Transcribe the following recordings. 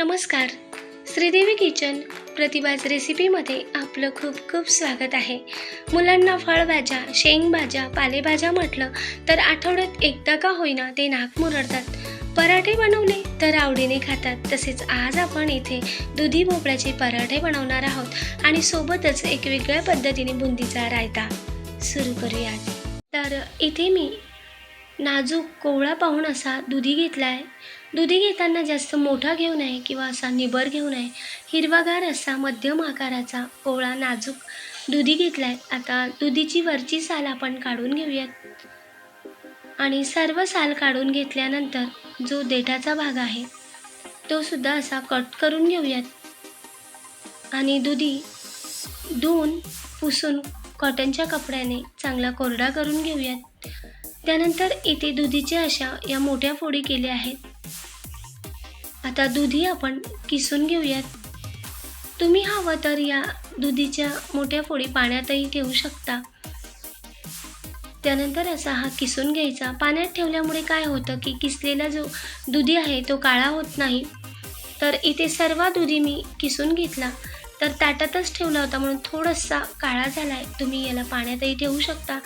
नमस्कार. श्रीदेवी किचन प्रतिभाज रेसिपीमध्ये आपलं खूप खूप स्वागत आहे. मुलांना फळभाज्या शेंगभाज्या पालेभाज्या म्हटलं तर आठवड्यात एकदा का होईना ते नाक मुरडतात. पराठे बनवले तर आवडीने खातात. तसेच आज आपण इथे दुधी भोपळ्याचे पराठे बनवणार आहोत आणि सोबतच एक वेगळ्या पद्धतीने बुंदीचा रायता सुरू करूयात. तर इथे मी नाजूक कोवळा पाहून असा दुधी घेतला आहे दुधी घेताना जास्त मोठा घेऊ नये किंवा असा निबर घेऊ नये. हिरवागार असा मध्यम आकाराचा कोवळा नाजूक दुधी घेतला आहे आता दुधीची वरची साल आपण काढून घेऊयात. आणि सर्व साल काढून घेतल्यानंतर जो देठाचा भाग आहे तो सुद्धा असा कट करून घेऊयात. आणि दुधी धुवून पुसून कॉटनच्या कपड्याने चांगला कोरडा करून घेऊयात. त्यानंतर इथे दुधीच्या अशा या मोठ्या फोडी केल्या आहेत. आता दुधी आपण किसून घेऊयात. तुम्ही हवं तर या दुधीच्या मोठ्या फोडी पाण्यातही ठेवू शकता. त्यानंतर असा हा किसून घ्यायचा. पाण्यात ठेवल्यामुळे काय होतं की किसलेला जो दुधी आहे तो काळा होत नाही. तर इथे सर्व दुधी मी किसून घेतला. तर ताटातच ठेवला होता म्हणून थोडासा काळा झाला आहे तुम्ही याला पाण्यातही ठेवू शकता.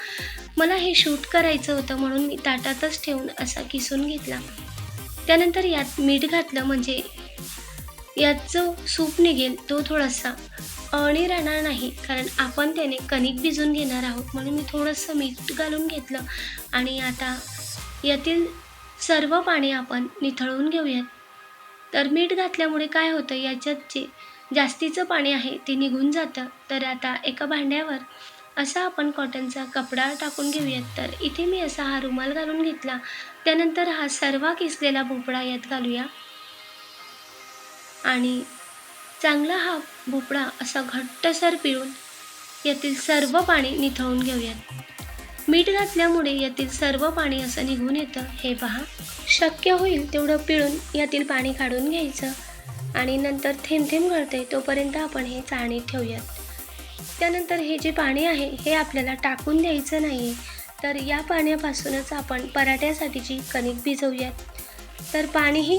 मला हे शूट करायचं होतं म्हणून मी ताटातच ठेवून असा किसून घेतला. त्यानंतर यात मीठ घातलं म्हणजे यात जो सूप निघेल तो थोडासा अळणी राहणार नाही कारण आपण त्याने कणिक भिजून घेणार आहोत. म्हणून मी थोडंसं मीठ घालून घेतलं आणि आता यातील सर्व पाणी आपण निथळून घेऊयात. तर मीठ घातल्यामुळे काय होतं? याच्यात जे जास्तीचं पाणी आहे ते निघून जातं. तर आता एका भांड्यावर असा आपण कॉटनचा कपडा टाकून घेऊयात. तर इथे मी असा हा रुमाल घालून घेतला. त्यानंतर हा सर्वा किसलेला भोपळा यात घालूया. आणि चांगला हा भोपळा असा घट्टसर पिळून यातील सर्व पाणी निथळून घेऊयात. मीठ घातल्यामुळे यातील सर्व पाणी असं निघून येतं. हे पहा. शक्य होईल तेवढं पिळून यातील पाणी काढून घ्यायचं. आणि नंतर थेंब थेंब गळते तोपर्यंत आपण हे चाळणीत ठेवूयात. त्यानंतर हे जे पाणी आहे हे आपल्याला टाकून द्यायचं नाही आहे तर या पाण्यापासूनच आपण पराठ्यासाठीची कणिक भिजवूयात. तर पाणीही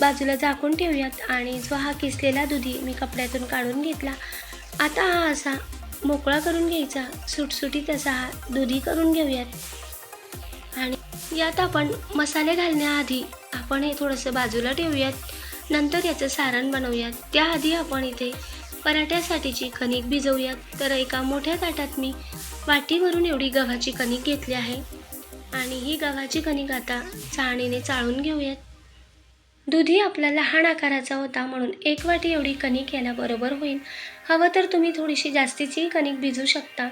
बाजूला झाकून ठेवूयात आणि जो हा किसलेला दुधी मी कपड्यातून काढून घेतला आता हा असा मोकळा करून घ्यायचा सुटसुटीत असा हा दुधी करून घेऊयात. आणि यात आपण मसाले घालण्याआधी आपण हे थोडंसं बाजूला ठेवूयात. नंतर याचं सारण बनवूयात. त्याआधी आपण इथे पराठ्यासाठीची कणिक भिजवूयात तर एका मोठ्या ताटात मी वाटीवरून एवढी गव्हाची कणिक घेतली आहे. आणि ही गव्हाची कणिक आता चाळणीने चाळून घेऊयात. दुधी आपला लहान आकाराचा होता म्हणून एक वाटी एवढी कणिक याला बरोबर होईल. हवं तर तुम्ही थोडीशी जास्तीची कणिक भिजू शकता.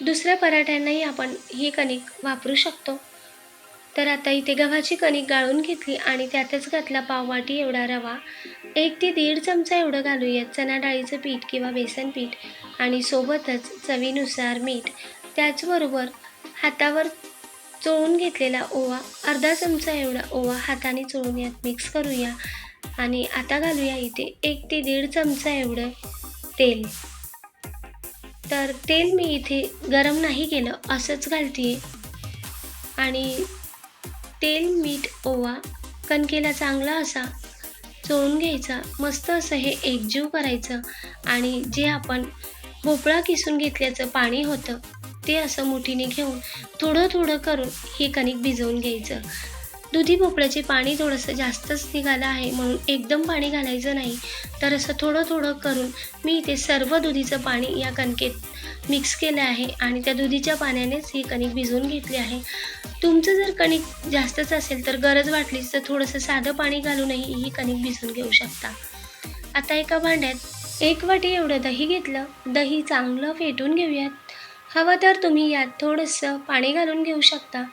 दुसऱ्या पराठ्यांनाही आपण ही कणिक वापरू शकतो. तर आता इथे गव्हाची कणिक गाळून घेतली आणि त्यातच घातला पाववाटी एवढा रवा. एक ते दीड चमचा एवढं घालूयात चणा डाळीचं पीठ किंवा बेसन पीठ आणि सोबतच चवीनुसार मीठ. त्याचबरोबर हातावर चोळून घेतलेला ओवा अर्धा चमचा एवढा ओवा हाताने चोळून यात मिक्स करूया आणि आता घालूया इथे एक ते दीड चमचा एवढं तेल. तर तेल मी इथे गरम नाही केलं असंच घालते आणि तेल मीठ ओवा कणकेला चांगला असा चोळून घ्यायचा. मस्त असं हे एकजीव करायचं आणि जे आपण भोपळा किसून घेतल्याचं पाणी होतं ते असं मुठीने घेऊन थोडं थोडं करून हे कणिक भिजवून घ्यायचं. दुधी भोपळ्याचे पाणी थोडंसं जास्तच निघालं आहे म्हणून एकदम पाणी घालायचं नाही. तर असं थोडं थोडं करून मी इथे सर्व दुधीचं पाणी या कणकेत मिक्स केलं आहे आणि त्या दुधीच्या पाण्यानेच ही कणिक भिजवून घेतली आहे. तुमचं जर कणिक जास्तच असेल तर गरज वाटलीच तर थोडंसं साधं पाणी घालूनही ही कणिक भिजवून घेऊ शकता. आता एका भांड्यात एक वाटी एवढं दही घेतलं. दही चांगलं फेटून घेऊयात. हवं तर तुम्ही यात थोडंसं पाणी घालून घेऊ शकता.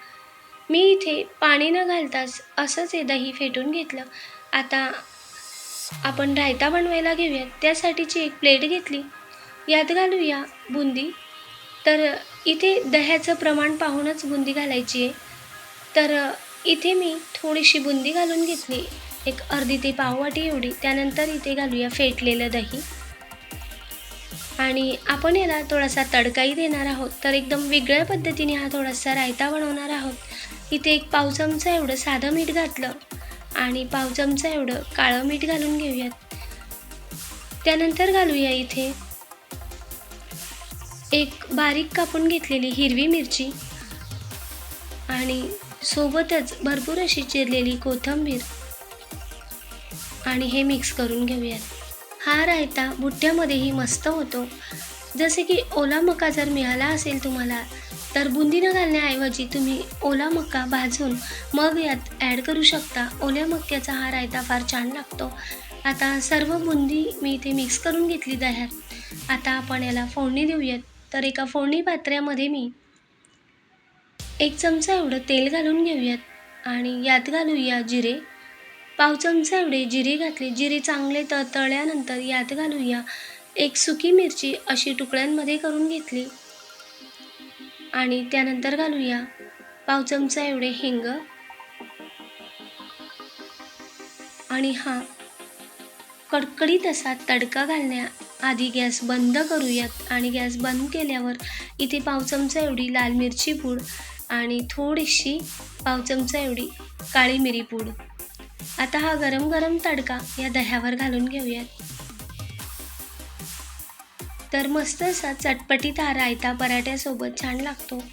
मी इथे पाणी न घालताच असंच हे दही फेटून घेतलं. आता आपण रायता बनवायला घेऊयात. त्यासाठीची एक प्लेट घेतली. यात घालूया बुंदी. तर इथे दह्याचं प्रमाण पाहूनच बुंदी घालायची आहे. तर इथे मी थोडीशी बुंदी घालून घेतली. एक अर्धी ते पाववाटी एवढी. त्यानंतर इथे घालूया फेटलेलं दही. आणि आपण याला थोडासा तडकाही देणार आहोत. तर एकदम वेगळ्या पद्धतीने हा थोडासा रायता बनवणार आहोत. इथे एक पाव चमचा एवढं साधं मीठ घातलं आणि पाव चमचा एवढं काळं मीठ घालून घेऊयात. त्यानंतर घालूया इथे एक बारीक कापून घेतलेली हिरवी मिरची आणि सोबतच भरपूर अशी चिरलेली कोथिंबीर आणि हे मिक्स करून घेऊयात. हा रायता बुट्ट्यामध्येही मस्त होतो. जसे की ओला मका जर मिळाला असेल तुम्हाला तर बुंदी न घालण्याऐवजी तुम्ही ओला मका भाजून मग यात ॲड करू शकता. ओल्या मक्याचा हा रायता फार छान लागतो. आता सर्व बुंदी मी इथे मिक्स करून घेतली दह्यात आता आपण याला फोडणी देऊयात. तर एका फोडणी पात्र्यामध्ये मी एक चमचा एवढं तेल घालून घेऊयात. आणि यात घालूया जिरे. पाव चमचा एवढे जिरे घातले. जिरे चांगले तळल्यानंतर यात घालूया एक सुकी मिरची अशी तुकड्यांमध्ये करून घेतली. आणि त्यानंतर घालूया पाव चमचा एवढे हिंग. आणि हा कडकडीत असा तडका घालण्या आधी गॅस बंद करूयात. आणि गॅस बंद केल्यावर इथे पाव चमचा एवढी लाल मिरची पूड आणि थोडीशी पाव चमचा एवढी काळी मिरी पूड. आता हा गरम गरम तडका या दह्यावर घालून घेऊयात. तर मस्त असा चटपटीत हा रायता पराठ्यासोबत छान लागतो.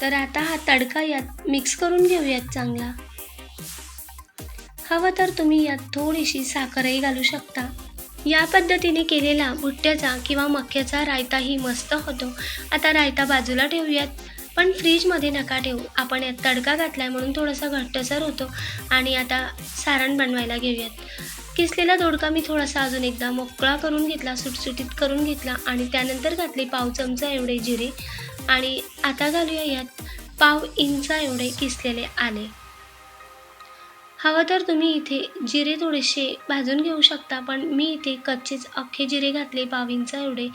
तर आता हा तडका यात मिक्स करून घेऊयात चांगला. हवं तर तुम्ही यात थोडीशी साखरही घालू शकता. या पद्धतीने केलेला भुट्ट्याचा किंवा मक्याचा रायताही मस्त होतो. आता रायता बाजूला ठेवूयात. पण फ्रीजमध्ये नका ठेवू. आपण यात तडका घातला आहे म्हणून थोडासा घट्टसर होतो. आणि आता सारण बनवायला घेऊयात. किसलेला दोडका मी थोडासा अजून एकदा मोकळा करून घेतला सुटसुटीत करून घेतला आणि त्यानंतर घातले पाव चमचा एवढे जिरे. आणि आता घालूया यात पाव इंचा एवढे किसलेले आले. हवं तर तुम्ही इथे जिरे थोडेसे भाजून घेऊ शकता पण मी इथे कच्चेच अख्खे जिरे घातले पाव इंच एवढे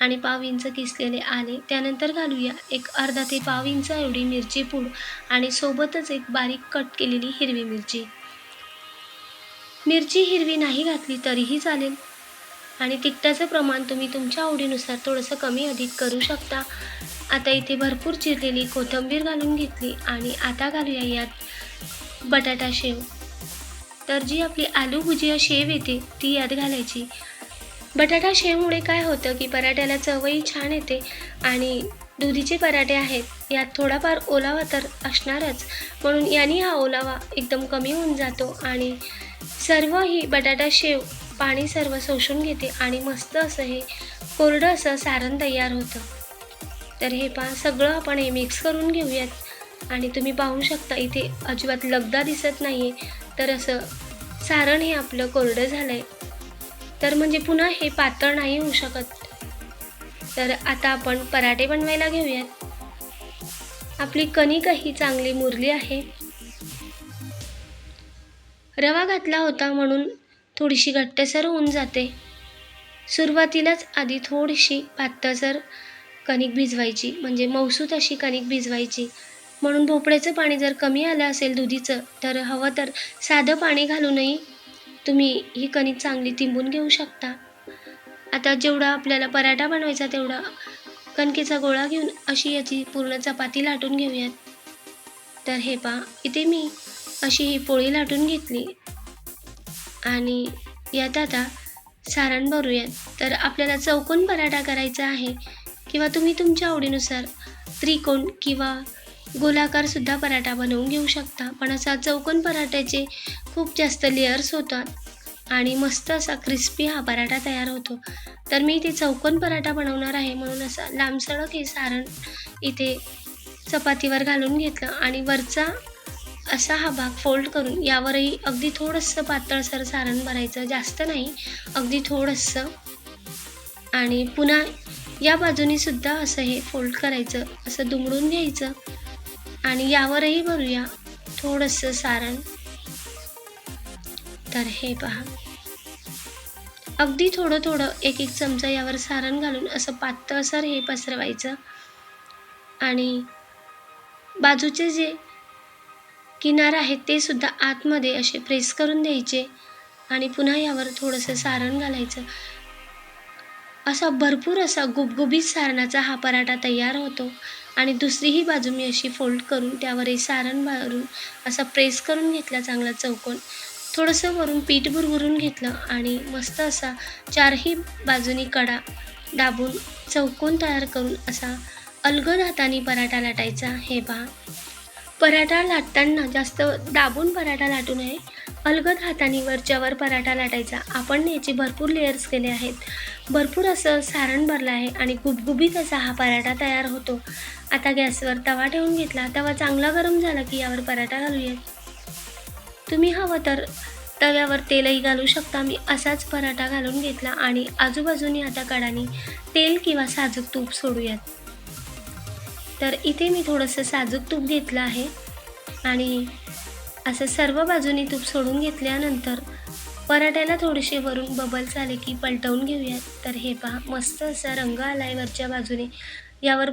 आणि पाव इंच किसलेले आले. त्यानंतर घालूया एक अर्धा ते पाव इंच एवढी मिरची पूड आणि सोबतच एक बारीक कट केलेली हिरवी मिरची. मिरची हिरवी नाही घातली तरीही चालेल. आणि तिखटाचं प्रमाण तुम्ही तुमच्या आवडीनुसार थोडंसं कमी अधिक करू शकता. आता इथे भरपूर चिरलेली कोथिंबीर घालून घेतली आणि आता घालूया यात बटाटा शेव. तर जी आपली आलू भुजिया शेव येते ती यात घालायची. बटाटा शेवमुळे काय होतं की पराठ्याला चवही छान येते आणि दुधीचे पराठे आहेत. यात थोडाफार ओलावा तर असणारच. म्हणून याने हा ओलावा एकदम कमी होऊन जातो आणि सर्व ही बटाटा शेव पाणी सर्व शोषून घेते आणि मस्त असं हे कोरडं असं सारण तयार होतं. तर हे पा सगळं आपण हे मिक्स करून घेऊयात. आणि तुम्ही पाहू शकता इथे अजिबात लगदा दिसत नाही आहे तर असं सारण हे आपलं कोरडं झालं आहे तर म्हणजे पुन्हा हे पातळ नाही होऊ शकत. तर आता आपण पराठे बनवायला घेऊयात. आपली कणिकही चांगली मुरली आहे. रवा घातला होता म्हणून थोडीशी घट्टसर होऊन जाते. सुरुवातीलाच आधी थोडीशी पातळसर कणिक भिजवायची म्हणजे मौसूत अशी कणिक भिजवायची. म्हणून भोपळ्याचं पाणी जर कमी आलं असेल दुधीचं तर हवं तर साधं पाणी घालूनही तुम्ही ही कणिक चांगली तिंबून घेऊ शकता. आता जेवढा आपल्याला पराठा बनवायचा तेवढा कणकेचा गोळा घेऊन अशी याची पूर्ण चपाती लाटून घेऊयात. तर हे पा इथे मी अशी ही पोळी लाटून घेतली. आणि यात आता सारण भरूयात. तर आपल्याला चौकोन पराठा करायचा आहे? किंवा तुम्ही तुमच्या आवडीनुसार त्रिकोण किंवा गोलाकारसुद्धा पराठा बनवून घेऊ शकता. पण असा चौकोन पराठ्याचे? खूप जास्त लेअर्स होतात. आणि मस्त असा क्रिस्पी हा पराठा तयार होतो. तर मी इथे चौकोन पराठा बनवणार आहे म्हणून असा लांबसडक हे सारण इथे चपातीवर घालून घेतलं. आणि वरचा असा हा भाग फोल्ड करून यावरही अगदी थोडंसं पातळसर सारण भरायचं जास्त नाही अगदी थोडंसं. आणि पुन्हा या बाजूनी सुद्धा असं हे फोल्ड करायचं असं दुमडून घ्यायचं. आणि यावरही भरूया थोडंसं सारण. तर हे पहा. अगदी थोडं थोडं एक एक चमचा यावर सारण घालून असं पातळसर हे पसरवायचं. आणि बाजूचे जे किनार आहेत ते सुद्धा आतमध्ये असे प्रेस करून द्यायचे आणि पुन्हा यावर थोडंसं सारण घालायचं. असा भरपूर असा गुबगुबीत सारणाचा हा पराठा तयार होतो आणि दुसरीही बाजू मी अशी फोल्ड करून त्यावरही सारण भरून असा प्रेस करून घेतला चांगला चौकोन. थोडंसं वरून पीठ बुरबुरून घेतलं आणि मस्त असा चारही बाजूनी कडा दाबून चौकोन तयार करून असा अलगद हाताने पराठा लाटायचा. हे पहा. पराठा लाटताना जास्त दाबून पराठा लाटू नये. अलगद हाताने वरच्यावर पराठा लाटायचा. आपण याचे भरपूर लेयर्स केले आहेत. भरपूर असं सारण भरलं आहे आणि गुबगुबीत असा हा पराठा तयार होतो. आता गॅसवर तवा ठेवून घेतला. तवा चांगला गरम झाला की यावर पराठा घालूयात. तुम्ही हवं तर तव्यावर तेलही घालू शकता. मी असाच पराठा घालून घेतला आणि आजूबाजूनी आता कडानी तेल किंवा साजूक तूप सोडूयात. तर इथे मी थोडंसं साजूक तूप घेतलं आहे आणि असं सर्व बाजूनी तूप सोडून घेतल्यानंतर पराठ्याला थोडेसे वरून बबल्स आले की पलटवून घेऊयात. तर हे पहा मस्त असा रंग आला आहे वरच्या बाजूने. यावर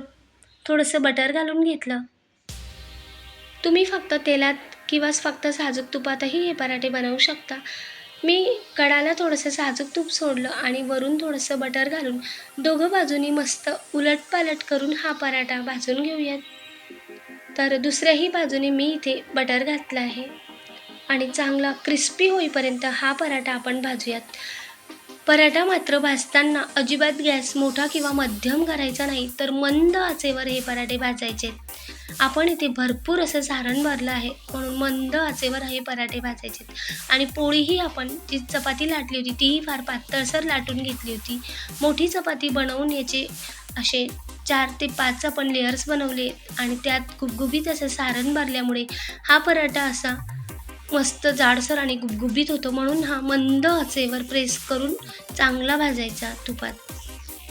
थोडंसं बटर घालून घेतलं. तुम्ही फक्त तेलात किंवा फक्त साजूक तुपातही हे पराठे बनवू शकता. मी कडाला थोडंसं साजूक तूप सोडलं आणि वरून थोडंसं बटर घालून दोघं बाजूनी मस्त उलटपालट करून हा पराठा भाजून घेऊयात. तर दुसऱ्याही बाजूने मी इथे बटर घातलं आहे आणि चांगला क्रिस्पी होईपर्यंत हा पराठा आपण भाजूयात. पराठा मात्र भाजताना अजिबात गॅस मोठा किंवा मध्यम करायचा नाही तर मंद आचेवर हे पराठे भाजायचे. आपण इथे भरपूर असं सारण भरलं आहे. म्हणून मंद आचेवर हे पराठे भाजायचे आणि पोळीही आपण जी चपाती लाटली होती तीही फार पातळसर लाटून घेतली होती. मोठी चपाती बनवून याचे असे चार ते पाच आपण लेयर्स बनवले आणि त्यात गुबगुबीत असं सारण भरल्यामुळे हा पराठा असा मस्त जाडसर आणि गुबगुबीत होतो. म्हणून हा मंद आचेवर प्रेस करून चांगला भाजायचा तुपात.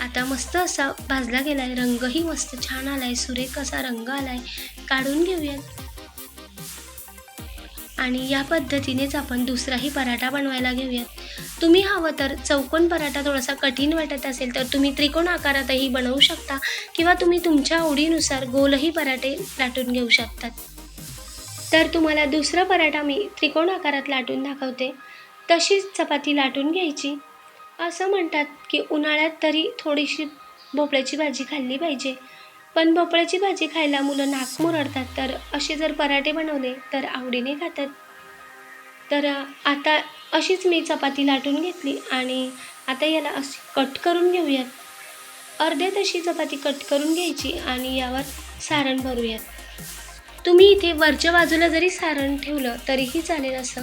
आता मस्त असा भाजला गेला आहे रंगही मस्त छान आला आहे सुरेख असा रंग आला आहे काढून घेऊयात. आणि या पद्धतीनेच आपण दुसराही पराठा बनवायला घेऊयात. तुम्ही हवं तर चौकोन पराठा थोडासा कठीण वाटत असेल तर तुम्ही त्रिकोण आकारातही बनवू शकता किंवा तुम्ही तुमच्या आवडीनुसार गोलही पराठे लाटून घेऊ शकतात. तर तुम्हाला दुसरा पराठा मी त्रिकोण आकारात लाटून दाखवते. तशीच चपाती लाटून घ्यायची. असं म्हणतात की उन्हाळ्यात तरी थोडीशी भोपळ्याची भाजी खाल्ली पाहिजे. पण भोपळ्याची भाजी खायला मुलं नाक मुरडतात तर असे जर पराठे बनवले तर आवडीने खातात. तर आता अशीच मी चपाती लाटून घेतली आणि आता याला अशी कट करून घेऊयात. अर्ध्या तशी चपाती कट करून घ्यायची आणि यावर सारण भरूयात. तुम्ही इथे वरच्या बाजूला जरी सारण ठेवलं तरीही चालेल असं.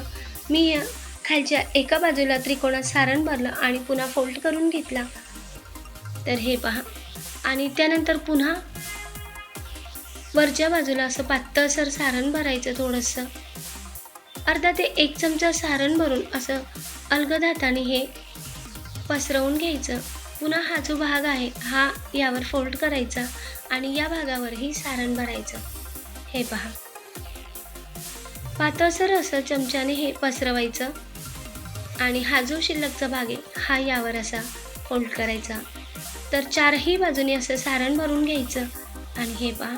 मी या खालच्या एका बाजूला त्रिकोणात सारण भरलं आणि पुन्हा फोल्ड करून घेतला. तर हे पहा. आणि त्यानंतर पुन्हा वरच्या बाजूला असं पातळसर सारण भरायचं थोडंसं. अर्धा ते एक चमचा सारण भरून असं अलगद हाताने हे पसरवून घ्यायचं. पुन्हा हा जो भाग आहे हा यावर फोल्ड करायचा आणि या भागावरही सारण भरायचं. हे पहा. पातळसर असं चमच्याने हे पसरवायचं. आणि हा जो शिल्लकचा भाग आहे हा यावर असा फोल्ड करायचा. तर चारही बाजूने असं सारण भरून घ्यायचं आणि हे पहा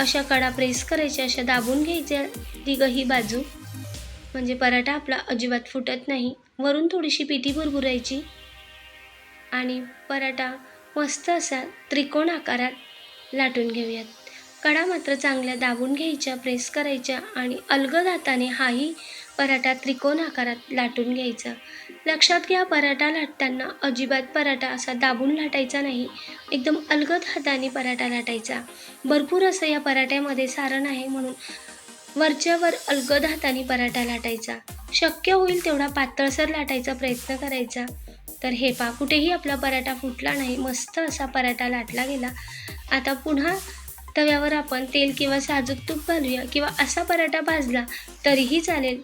अशा कडा प्रेस करायच्या अशा दाबून घ्यायच्या तिघही बाजू. म्हणजे पराठा आपला अजिबात फुटत नाही. वरून थोडीशी पिठी भुरभुरायची. आणि पराठा मस्त असा त्रिकोण आकारात लाटून घेऊयात. कडा मात्र चांगल्या दाबून घ्यायच्या प्रेस करायच्या आणि अलगद हाताने हाही पराठा त्रिकोण आकारात लाटून घ्यायचा. लक्षात घ्या पराठा लाटताना अजिबात पराठा असा दाबून लाटायचा नाही. एकदम अलगद हाताने पराठा लाटायचा. भरपूर असं या पराठ्यामध्ये सारण आहे म्हणून वरच्यावर अलगद हाताने पराठा लाटायचा. शक्य होईल तेवढा पातळसर लाटायचा प्रयत्न करायचा. तर हे पा कुठेही आपला पराठा फुटला नाही मस्त असा पराठा लाटला गेला. आता पुन्हा तव्यावर आपण तेल किंवा साजूक तूप घालूया किंवा असा पराठा भाजला तरीही चालेल.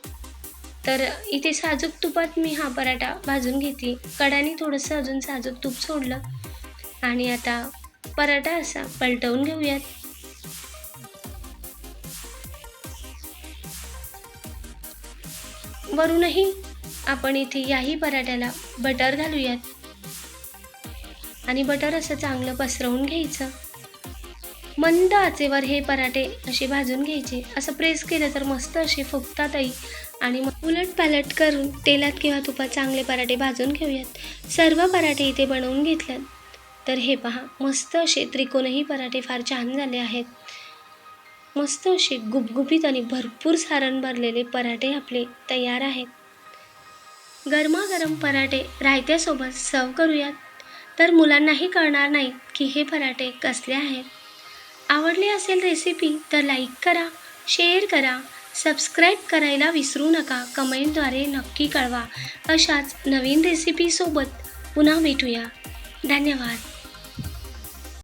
तर इथे साजूक तुपात मी हा पराठा भाजून घेतली. कडाने थोडंसं अजून साजूक तूप सोडलं. आणि आता पराठा असा पलटवून घेऊयात. वरूनही आपण इथे याही पराठ्याला बटर घालूयात. आणि बटर असं चांगलं पसरवून घ्यायचं. मंद आचेवर हे पराठे असे भाजून घ्यायचे. असं प्रेस केलं तर मस्त असे फुगतातही आणि मग उलट पालट करून तेलात किंवा तुपात चांगले पराठे भाजून घेऊयात. सर्व पराठे इथे बनवून घेतल्यात. तर हे पहा मस्त असे त्रिकोणही पराठे फार छान झाले आहेत. मस्त असे गुबगुबीत आणि भरपूर सारण भरलेले पराठे आपले तयार आहेत. गरमागरम पराठे रायत्यासोबत सर्व करूयात. तर मुलांनाही कळणार नाही की हे पराठे कसले आहेत. आवडले असेल रेसिपी तर लाईक करा शेअर करा सबस्क्राईब करायला विसरू नका. कमेंटद्वारे नक्की कळवा. अशाच नवीन रेसिपीसोबत पुन्हा भेटूया. धन्यवाद.